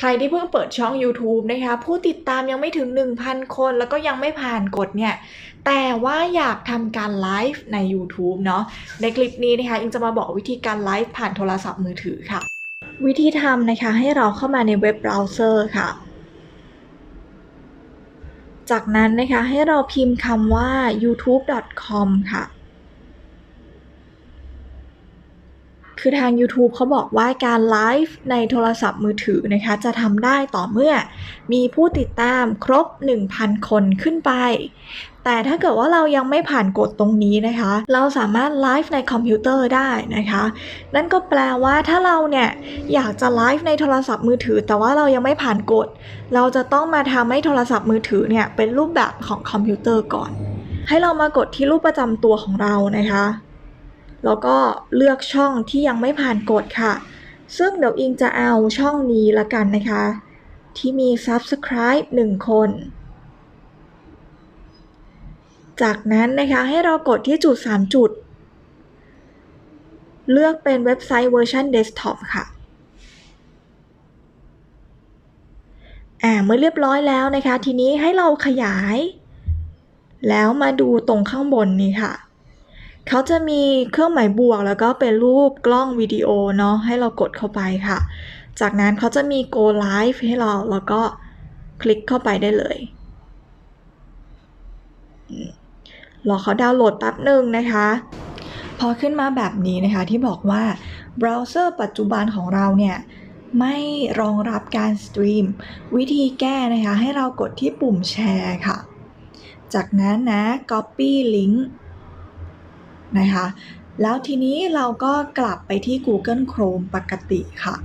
ใครที่เพิ่งเปิดช่อง YouTube นะคะผู้ติดตามยังไม่ถึง 1,000 คน แล้วก็ยังไม่ผ่านกฎเนี่ย แต่ว่าอยากทำการไลฟ์ใน YouTube เนาะในคลิปนี้นะคะอิงจะมาบอกวิธีการไลฟ์ผ่านโทรศัพท์มือถือค่ะ วิธีทำนะคะให้เราเข้ามาในเว็บเบราว์เซอร์ค่ะ จากนั้นนะคะให้เราพิมพ์คำว่า youtube.com ค่ะ คือทาง YouTube เขาบอกว่าการไลฟ์ในโทรศัพท์มือถือนะคะ จะทำได้ต่อเมื่อมีผู้ติดตามครบ 1,000 คนขึ้นไป แต่ถ้าเกิดว่าเรายังไม่ผ่านกฎตรงนี้นะคะ เราสามารถไลฟ์ในคอมพิวเตอร์ได้นะคะ นั่นก็แปลว่าถ้าเราเนี่ยอยากจะไลฟ์ในโทรศัพท์มือถือ แต่ว่าเรายังไม่ผ่านกฎ เราจะต้องมาทำให้โทรศัพท์มือถือเนี่ยเป็นรูปแบบของคอมพิวเตอร์ก่อน ให้เรามากดที่รูปประจำตัวของเรานะคะ แล้วก็เลือกช่องที่ยังไม่ผ่านกฎค่ะ ซึ่งเดี๋ยวอิงจะเอาช่องนี้ละกันนะคะ ที่มี subscribe 1 คน จากนั้นนะคะให้เรากดที่จุด 3 จุด เลือกเป็นเว็บไซต์เวอร์ชันเดสก์ท็อปค่ะอ่าเมื่อเรียบร้อยแล้วนะคะ ทีนี้ให้เราขยาย แล้วมาดูตรงข้างบนนี้ค่ะ เขาจะมีเครื่องหมายบวกแล้วก็เป็นรูปกล้องวิดีโอเนาะให้เรากดเข้าไปค่ะ จากนั้นเขาจะมี go live ให้เราแล้วก็คลิกเข้าไปได้เลยรอเขาดาวน์โหลดแป๊บหนึ่งนะคะ พอขึ้นมาแบบนี้นะคะที่บอกว่าเบราว์เซอร์ปัจจุบันของเราเนี่ยไม่รองรับการสตรีม วิธีแก้นะคะให้เรากดที่ปุ่มแชร์ค่ะ จากนั้นนะ copy link นะคะ แล้วทีนี้เราก็กลับไปที่ Google Chrome ปกติค่ะ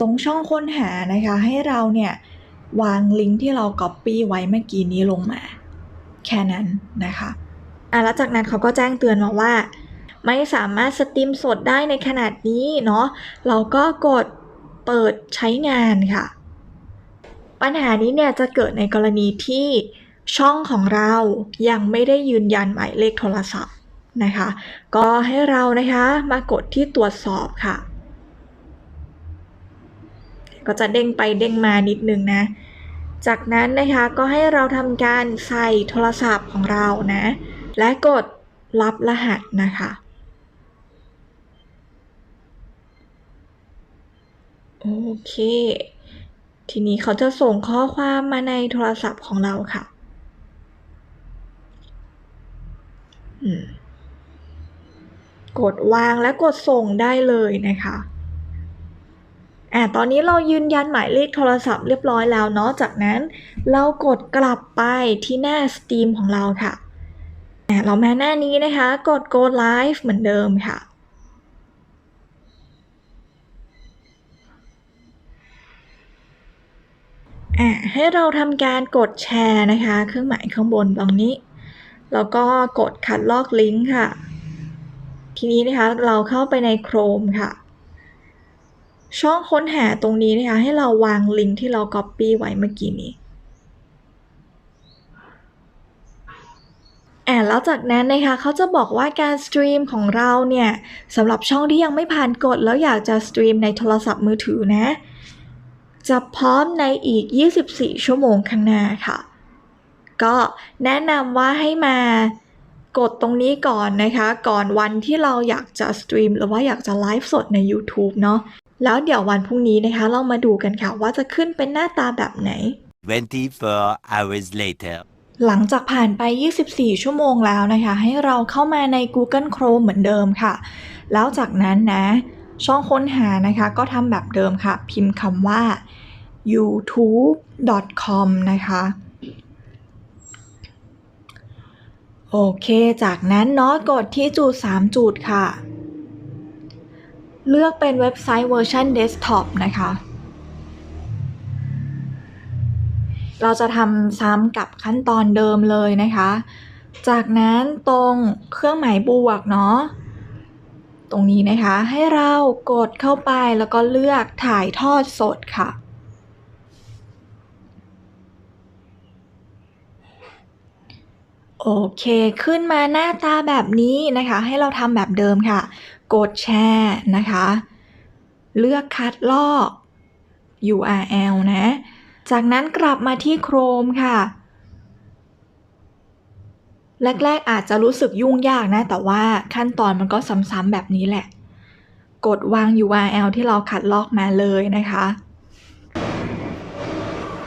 ตรงช่องค้นหานะคะให้เราเนี่ยวางลิงก์ที่เรา Copy ไว้เมื่อกี้นี้ลงมา แค่นั้นนะคะอะแล้วจากนั้นเขาก็แจ้งเตือนมาว่า ไม่สามารถสตรีมสดได้ในขนาดนี้เนาะเราก็กดเปิดใช้งานค่ะ ปัญหานี้เนี่ยจะเกิดในกรณีที่ช่องของเรายังไม่ได้ยืนยันหมายเลขโทรศัพท์ นะคะ ก็ให้เรานะคะมากดที่ตรวจสอบค่ะ ก็จะเด้งไปเด้งมานิดนึงนะ จากนั้นนะคะก็ให้เราทำการใส่โทรศัพท์ของเรานะ และกดรับรหัสนะคะโอเค ทีนี้เขาจะส่งข้อความมาในโทรศัพท์ของเราค่ะอืม กดวางและกดส่งได้เลยนะคะอ่าตอนนี้เรายืนยันหมายเลขโทรศัพท์เรียบร้อยแล้วเนาะ จากนั้นเรากดกลับไปที่หน้า Steam ของเราค่ะอ่าเรามาหน้านี้นะคะ กด Go Live เหมือนเดิมค่ะ อะให้เราทำการกดแชร์นะคะ เครื่องหมายข้างบนตรงนี้ แล้วก็กดคัดลอกลิงก์ค่ะ ทีนี้นะคะเราเข้าไปใน Chrome ค่ะ ช่องค้นหาตรงนี้นะคะให้เราวางลิงก์ที่เรา Copy ไว้เมื่อกี้นี้แอ่าแล้วจากนั้นนะคะเขาจะบอกว่าการสตรีมของเราเนี่ยสำหรับช่องที่ยังไม่ผ่านกฎแล้วอยากจะสตรีมในโทรศัพท์มือถือนะ จะพร้อมในอีก 24 ชั่วโมงข้างหน้าค่ะ ก็แนะนำว่าให้มา กดตรงนี้ก่อนนะคะ ก่อนวันที่เราอยากจะสตรีมหรือว่าอยากจะไลฟ์สดใน YouTube เนาะแล้วเดี๋ยววันพรุ่งนี้นะคะ เรามาดูกันค่ะว่าจะขึ้นเป็นหน้าตาแบบไหน 24 hours later. หลังจากผ่านไป 24 ชั่วโมงแล้วนะคะ ให้เราเข้ามาใน Google Chrome เหมือนเดิมค่ะ แล้วจากนั้นนะ ช่องค้นหานะคะ ก็ทำแบบเดิมค่ะ พิมพ์คำว่า youtube.com นะคะ โอเค จากนั้นเนาะกดที่จุด 3 จุดค่ะ เลือกเป็นเว็บไซต์เวอร์ชันเดสก์ท็อปนะคะ เราจะทำซ้ำกับขั้นตอนเดิมเลยนะคะ จากนั้นตรงเครื่องหมายบวกเนาะตรงนี้นะคะให้เรากดเข้าไปแล้วก็เลือกถ่ายทอดสดค่ะ โอเค ขึ้นมาหน้าตาแบบนี้นะคะ ให้เราทำแบบเดิมค่ะ กดแชร์นะคะ เลือกคัดลอก URL นะ จากนั้นกลับมาที่ Chrome ค่ะ แรก ๆ อาจจะรู้สึกยุ่งยากนะ แต่ว่าขั้นตอนมันก็ซ้ำๆแบบนี้แหละ กดวาง URL ที่เราคัดลอกมาเลยนะคะ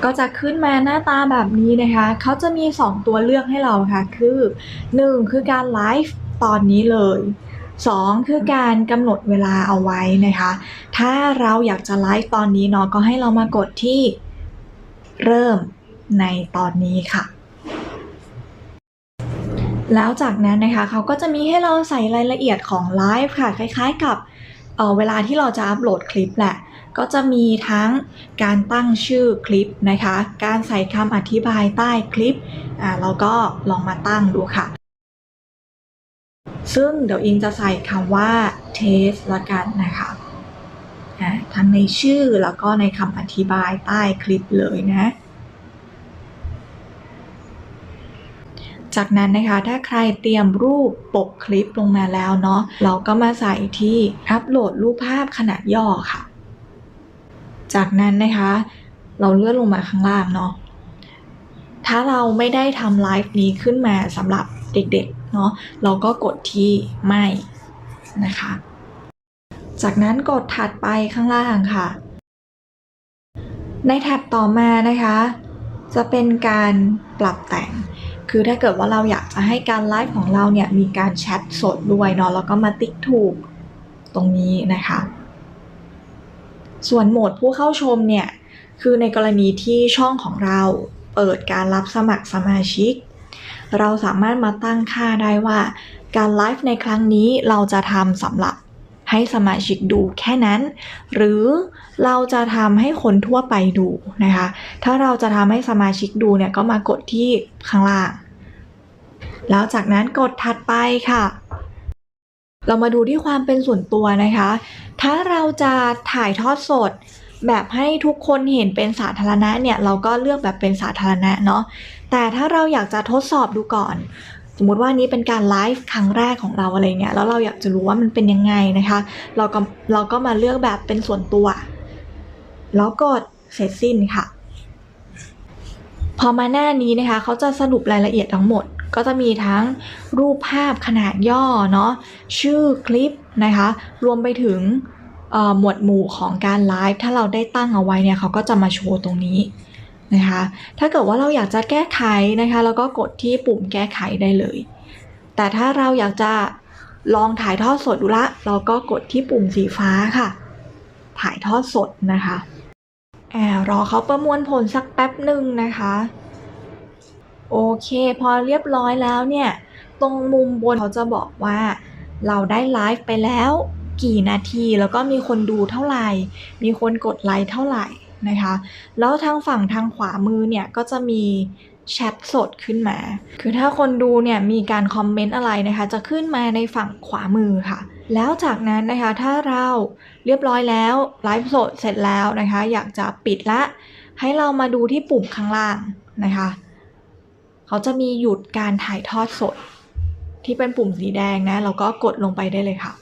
ก็จะขึ้นมาหน้าตาแบบนี้นะคะเขาจะมี 2 ตัวเลือกให้เราค่ะ คือ 1 คือการไลฟ์ตอนนี้เลย 2 คือการกำหนดเวลาเอาไว้นะคะ ถ้าเราอยากจะไลฟ์ตอนนี้เนาะก็ให้เรามากดที่เริ่มในตอนนี้ค่ะแล้วจากนั้นนะคะเขาก็จะมีให้เราใส่รายละเอียดของไลฟ์ค่ะ คล้ายๆกับเเวลาที่เราจะอัปโหลดคลิปแหละ ก็จะมีทั้งการตั้งชื่อคลิปนะคะ การใส่คำอธิบายใต้คลิปอ่าเราก็ลองมาตั้งดูค่ะ ซึ่งเดี๋ยวอิงจะใส่คำว่า test ละกันนะคะทั้งในชื่อแล้วก็ในคำอธิบายใต้คลิปเลยนะ จากนั้นนะคะถ้าใครเตรียมรูปปกคลิปลงมาแล้วเนาะเราก็มาใส่ที่อัปโหลดรูปภาพขนาดย่อค่ะ จากนั้นนะคะ เราเลื่อนลงมาข้างล่างเนาะถ้าเราไม่ได้ทำไลฟ์นี้ขึ้นมาสำหรับเด็กๆเนาะเราก็กดที่ไม่นะคะ จากนั้นกดถัดไปข้างล่างค่ะ ในแท็บต่อมานะคะ จะเป็นการปรับแต่ง คือถ้าเกิดว่าเราอยากจะให้การไลฟ์ของเราเนี่ยมีการแชทสดด้วยเนาะแล้วก็มาติ๊กถูกตรงนี้นะคะ ส่วนโหมดผู้เข้าชมเนี่ย คือในกรณีที่ช่องของเราเปิดการรับสมัครสมาชิก เราสามารถมาตั้งค่าได้ว่า การไลฟ์ในครั้งนี้เราจะทำสำหรับให้สมาชิกดูแค่นั้น หรือเราจะทำให้คนทั่วไปดูนะคะ ถ้าเราจะทำให้สมาชิกดูเนี่ยก็มากดที่ข้างล่าง แล้วจากนั้นกดถัดไปค่ะ เรามาดูที่ความเป็นส่วนตัวนะคะ ถ้าเราจะถ่ายทอดสด แบบให้ทุกคนเห็นเป็นสาธารณะเนี่ย เราก็เลือกแบบเป็นสาธารณะเนาะ แต่ถ้าเราอยากจะทดสอบดูก่อน สมมติว่านี้เป็นการไลฟ์ครั้งแรกของเราอะไรเงี้ย แล้วเราอยากจะรู้ว่ามันเป็นยังไงนะคะ เราก็เราก็มาเลือกแบบเป็นส่วนตัว แล้วกดเสร็จสิ้นค่ะ พอมาหน้านี้นะคะ เขาจะสรุปรายละเอียดทั้งหมด ก็จะมีทั้งรูปภาพขนาดย่อเนาะชื่อคลิปนะคะ รวมไปถึงหมวดหมู่ของการไลฟ์ถ้าเราได้ตั้งเอาไว้เนี่ยเขาก็จะมาโชว์ตรงนี้นะคะถ้าเกิดว่าเราอยากจะแก้ไขนะคะแล้วก็กดที่ปุ่มแก้ไขได้เลย แต่ถ้าเราอยากจะลองถ่ายทอดสดดูละ เราก็กดที่ปุ่มสีฟ้าค่ะ ถ่ายทอดสดนะคะแอบรอเขาประมวลผลสักแป๊บหนึ่งนะคะ โอเค พอเรียบร้อยแล้วเนี่ย ตรงมุมบนเขาจะบอกว่า เราได้ไลฟ์ไปแล้วกี่นาทีแล้วก็มีคนดูเท่าไหร่ มีคนกดไลค์เท่าไหร่นะคะ แล้วทางฝั่งทางขวามือเนี่ยก็จะมีแชทสดขึ้นมา คือถ้าคนดูเนี่ยมีการคอมเมนต์อะไรนะคะ จะขึ้นมาในฝั่งขวามือค่ะ แล้วจากนั้นนะคะถ้าเราเรียบร้อยแล้วไลฟ์สดเสร็จแล้วนะคะ อยากจะปิดละ ให้เรามาดูที่ปุ่มข้างล่างนะคะ เขาจะมีหยุดการถ่ายทอดสด ที่เป็นปุ่มสีแดงนะ เราก็กดลงไปได้เลยค่ะ